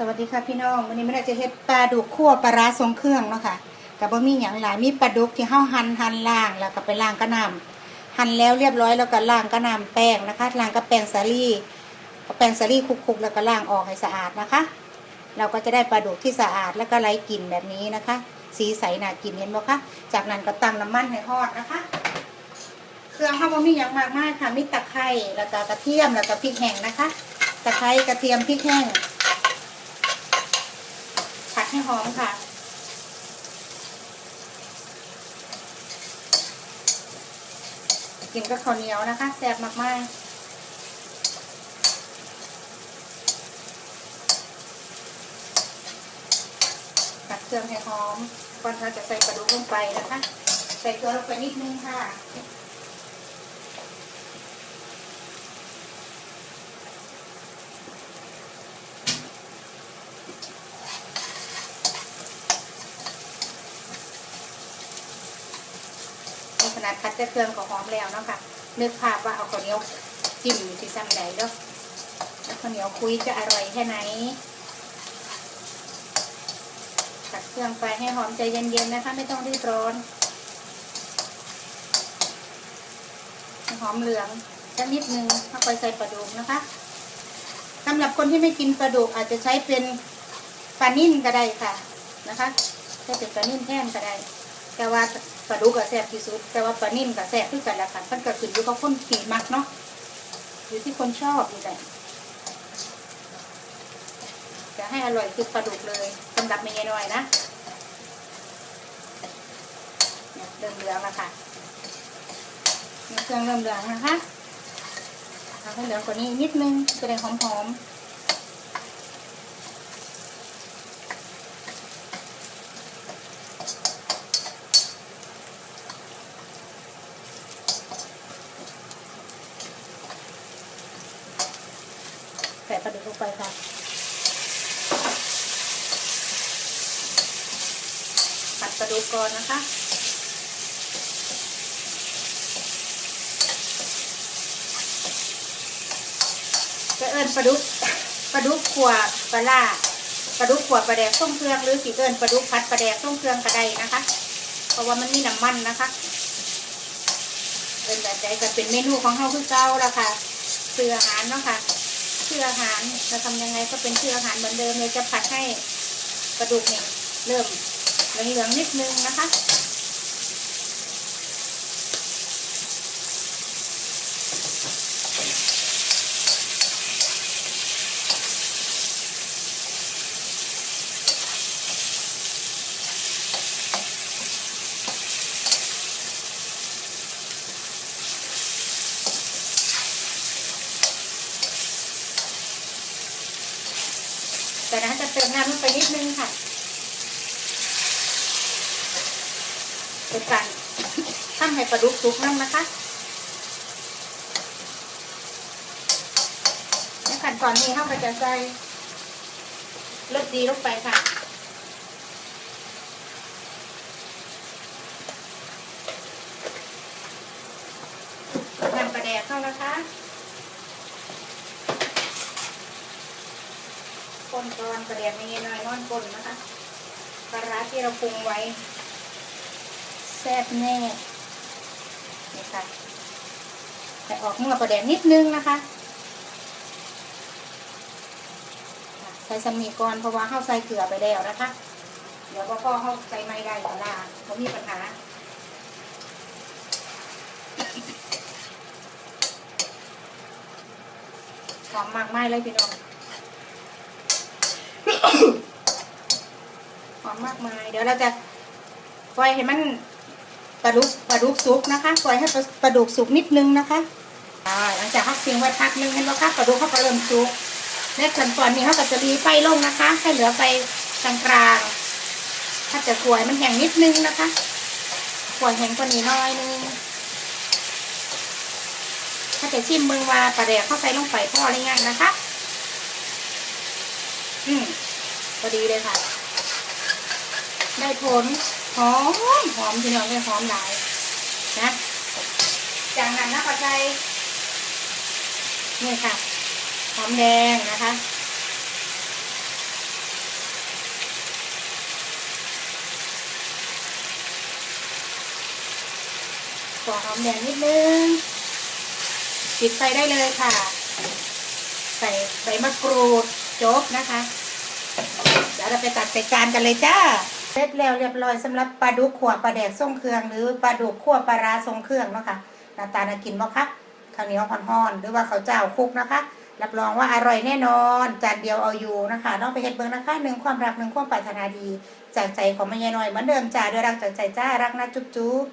สวัสดีค่ะพี่น้องวันนี้ไม่ได้จะเฮ็ดปลาดุกคั่วปลาร้าทรงเครื่องเนาะค่ะกับ่มีหยังหลายมีปลาดุกที่เฮาหั่นหั่นล่างแล้วก็ไปล้างกระนำหั่นแล้วเรียบร้อยแล้วก็ล้างกระนำแป้งนะคะล้างกับแป้งสาลี่แป้งสาลี่คลุกๆแล้วก็ล้างออกให้สะอาดนะคะ เราก็จะได้ปลาดุกที่สะอาดแล้วก็ไร้กลิ่นแบบนี้นะคะ สีใสน่ากินเห็นบ่คะจากนั้นก็ตั้งน้ำมันให้ทอดนะคะ เครื่องเฮาบ่มีหยังมากมายค่ะมีตะไคร้แล้วก็กระเทียมแล้วก็พริกแห้งนะคะ ตะไคร้กระเทียมพริกแห้ง ให้หอมค่ะ กินกับข้าวเหนียวนะคะแซ่บมากๆผัดเครื่องให้หอมก่อนเราจะใส่ปลาดุกลงไปนะคะ ใส่ตัวลงไปนิดนึงค่ะ ขนาดคัดแต่เครื่องก็หอมแล้วเนาะค่ะนึกภาพว่าเอาข้าวเหนียวจิ้มที่ซ้ำใดเนาะแล้วข้าวเหนียวคุยจะอร่อยแค่ไหนตัดเครื่องไปให้หอมใจเย็นๆนะคะ ไม่ต้องรีบร้อนหอมเหลืองสักนิดนึงถ้าไปใส่ปลาดุกนะคะสำหรับคนที่ไม่กินปลาดุกอาจจะใช้เป็นปลานิ่นก็ได้ค่ะนะคะใช้เป็นปลานิ่นแท่นก็ได้ แต่ว่าปลาดุกก็แซ่บที่สุด แต่ว่าปลานิ่มก็แซ่บที่กันละค่ะมันก็ขึ้นอยู่กับคนกินมักเนาะอยู่ที่คนชอบนี่แหละจะให้อร่อยคือปลาดุกเลยสำหรับเมย์น้อยนะเนี่ยเริ่มเหลืองแล้วค่ะเครื่องเริ่มเหลืองนะคะเอาให้เหลืองกว่านี้นิดนึงจะได้หอมๆ ปลาดุกลงไปค่ะผัดปลาดุกก่อนนะคะจะเอิญปลาดุกปลาดุกขัวปลาล่าปลาดุกขัวปลาแดกต้มเครื่องหรือสีเอิญปลาดุกพัดปลาแดกต้มเครื่องกระไดนะคะ เพราะว่ามันมีน้ำมันนะคะเอิญแบบใดก็เป็นเมนูของเฮาคือเก่าแล้วค่ะซื้ออาหารเนาะค่ะ ชื่ออาหารจะทำยังไงก็เป็นชื่ออาหารเหมือนเดิมเลยจะผัดให้กระดูกเนี่ยเริ่มเหลืองๆนิดนึงนะคะ แต่นะจะเติมน้ำลงไปนิดนึงค่ะเป็นการทำให้ปลาดุกสุกน้ำนะคะในขั้นตอนนี้เราก็จะใส่รสดีลงไปค่ะ นำปลาแดกเข้านะคะ คนก่อนกระเดียงไม่เงี้ยน้อยนอนกลนนะคะปลาร้าที่เราปรุงไว้แซ่บแน่นี่ค่ะแต่ออกเมื่อประเดียวนิดนึงนะคะใส่สมีก่อนเพราะว่าเข้าใส่เกลือไปแล้วนะคะ เดี๋ยวพ่อเข้าใส่ไม่ได้เวลาเขามีปัญหาหอมมากไม่เลยพี่น้อง หอมมากมาย เดี๋ยวเราจะปล่อยให้มันปลาดุกปลาดุกสุกนะคะปล่อยให้ปลาดุกสุกนิดนึงนะคะหลังจากเขาเสียงไว้พักนึงเห็นไหมคะปลาดุกเขาก็เริ่มสุกในขั้นตอนนี้เขาก็จะรีไฟลงนะคะ ให้เหลือไฟกลางๆถ้าจะกลวยมันแห้งนิดนึงนะคะกลวยแห้งกว่านี้น้อยนึงถ้าจะชิมมึงว่าปลาแดกเข้าใส่ลงไปพอหรือยังนะคะ อืม อดีเลยค่ะ ได้ผลหอมหอมที่น้องได้หอมหลายนะจากนั้นนะปัจจัยนี่ค่ะหอมแดงนะคะขอหอมแดงนิดนึงปิดไฟได้เลยค่ะ ใส่ใบมะกรูดจบนะคะ เราไปตัดไปจานกันเลยจ้าเสร็จแล้วเรียบร้อยสำหรับปลาดุกขั่วปลาแดกส่งเครื่อง หรือปลาดุกขั่วปลาร้าทรงเครื่องเนาะค่ะหน้าตาน่ากินบ่คะข้าวเหนียวห่อนๆหรือว่าข้าวเจ้าคลุกนะคะ รับรองว่าอร่อยแน่นอนจานเดียวเอาอยู่นะคะน้องไปเฮ็ดเบิ้งนะคะหนึ่งความรักหนึ่งความปรารถนาดี จากใจของแม่ยายน้อยเหมือนเดิมจ้าด้วยรักจากใจจ้ารักนะจุ๊บจุ๊บ